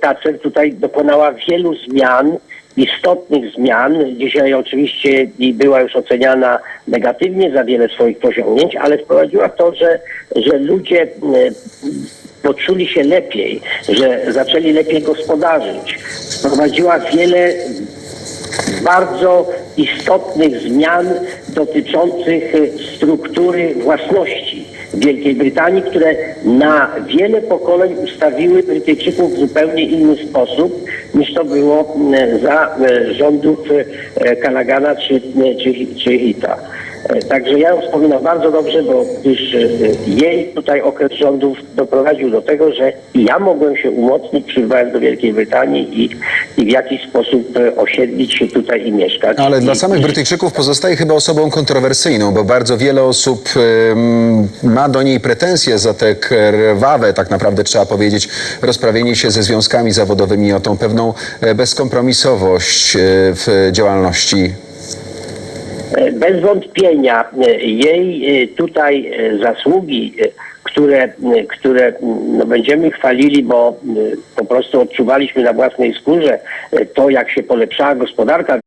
Thatcher tutaj dokonała wielu zmian, istotnych zmian. Dzisiaj oczywiście była już oceniana negatywnie za wiele swoich posiągnięć, ale wprowadziła to, że, że ludzie e, poczuli się lepiej, że zaczęli lepiej gospodarzyć. Wprowadziła wiele bardzo istotnych zmian dotyczących e, struktury własności Wielkiej Brytanii, które na wiele pokoleń ustawiły Brytyjczyków w zupełnie inny sposób niż to było m, za e, rządów e, Kalagana czy, e, czy, czy Ita. E, Także ja ją wspominam bardzo dobrze, bo gdyż jej tutaj okres rządów doprowadził do tego, że ja mogłem się umocnić, przybywając do Wielkiej Brytanii i, i w jakiś sposób e, osiedlić się tutaj i mieszkać. Ale dla samych Brytyjczyków pozostaje chyba osobą kontrowersyjną, bo bardzo wiele osób ma do niej pretensje za te krwawe, tak naprawdę trzeba powiedzieć, rozprawienie się ze związkami zawodowymi o tą pewną e, bezkompromisowość e, w działalności. E, Bez wątpienia e, jej e, tutaj zasługi, które, które no, będziemy chwalili, bo po prostu odczuwaliśmy na własnej skórze to, jak się polepszała gospodarka